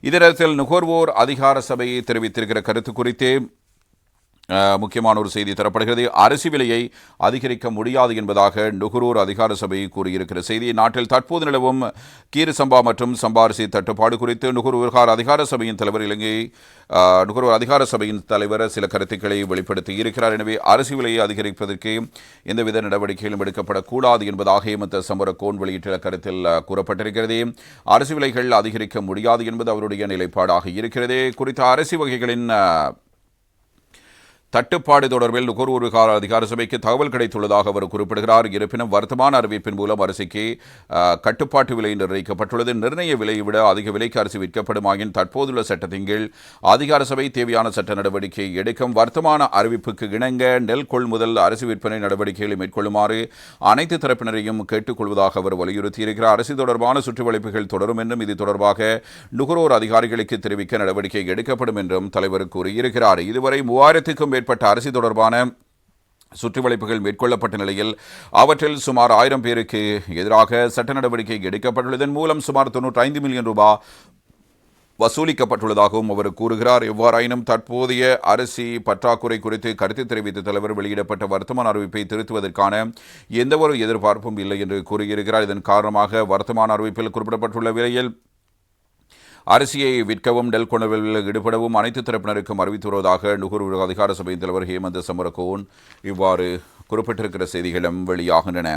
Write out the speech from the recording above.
இதரத்தில் நுகர்வோர் அதிகார சபையை தெரிவித்திருக்கிற கருத்து குறித்து முக்கியமான ஒரு செய்தி தரப்படுகிறது. அரிசி விலையை அதிகரிக்க முடியாது என்பதாக நுகர்வோர் அதிகார சபை கூறியிருக்கிற செய்தி நாட்டில் தற்போது நிலவும் கீறு சம்பா மற்றும் சம்பா அரிசி தட்டுப்பாடு குறித்து நுகர்வோர் அதிகார சபையின் தலைவர் இலங்கை நுகர்வோர் அதிகார சபையின் தலைவர் சில கருத்துக்களை வெளிப்படுத்தி இருக்கிறார். எனவே அரிசி விலையை அதிகரிப்பதற்கு எந்தவித நடவடிக்கைகளும் எடுக்கப்படக்கூடாது என்பதாக ஹேமந்த சமரகோன் வெளியிட்டுள்ள கருத்தில் கூறப்பட்டிருக்கிறது. அரிசி விலைகள் அதிகரிக்க முடியாது என்பது அவருடைய நிலைப்பாடாக இருக்கிறது. குறித்த அரிசி வகைகளின் தட்டுப்பாடு தொடர்பில் நுகர்வோர் விவகார அதிகார சபைக்கு தகவல் கிடைத்துள்ளதாக அவர் குறிப்பிடுகிறார். இருப்பினும் வர்த்தமான அறிவிப்பின் மூலம் அரிசிக்கு கட்டுப்பாட்டு விலை நிர்ணயிக்கப்பட்டுள்ளது நிர்ணய விலையை விட அதிக விலைக்கு அரிசி விற்கப்படுமாயின் தற்போதுள்ள சட்டத்தின் கீழ் அதிகார சபை தேவையான சட்ட நடவடிக்கை எடுக்கும். வர்த்தமான அறிவிப்புக்கு இணங்க நெல் கொள்முதல் அரிசி விற்பனை நடவடிக்கைகளை மேற்கொள்ளுமாறு அனைத்து தரப்பினரையும் கேட்டுக்கொள்வதாக அவர் வலியுறுத்தியிருக்கிறார். அரிசி தொடர்பான சுற்றுவளைப்புகள் தொடரும் என்றும் இது தொடர்பாக நுகர்வோர் அதிகாரிகளுக்கு தெரிவிக்க நடவடிக்கை எடுக்கப்படும் என்றும் தலைவர் கூறியிருக்கிறார். இதுவரை மூவாயிரத்துக்கும் மேற்பட்ட அரிசி தொடர்பான சுற்றுவளைப்புகள் மேற்கொள்ளப்பட்ட நிலையில் அவற்றில் சுமார் ஆயிரம் பேருக்கு எதிராக சட்ட நடவடிக்கை எடுக்கப்பட்டுள்ளதன் மூலம் சுமார் தொன்னூற்றி ஐந்து மில்லியன் ரூபாய் வசூலிக்கப்பட்டுள்ளதாகவும் அவர் கூறுகிறார். எவ்வாறாயினும் தற்போதைய அரிசி பற்றாக்குறை குறித்து கருத்து தெரிவித்த தலைவர் வெளியிடப்பட்ட வர்த்தமான அறிவிப்பை திருத்துவதற்கான எந்தவொரு எதிர்பார்ப்பும் இல்லை என்று கூறியிருக்கிறார். இதன் காரணமாக வர்த்தமான அறிவிப்பில் குறிப்பிடப்பட்டுள்ள விலையில் அரிசியை விற்கவும் நெல் கொணர்வில் ஈடுபடவும் அனைத்து தரப்பினருக்கும் அறிவித்து வருவதாக நுகர்வோர் அதிகார சபையின் தலைவர் ஹேமந்த சமரகோன் இவ்வாறு குறிப்பிட்டிருக்கிற செய்திகளும் வெளியாகின்றன.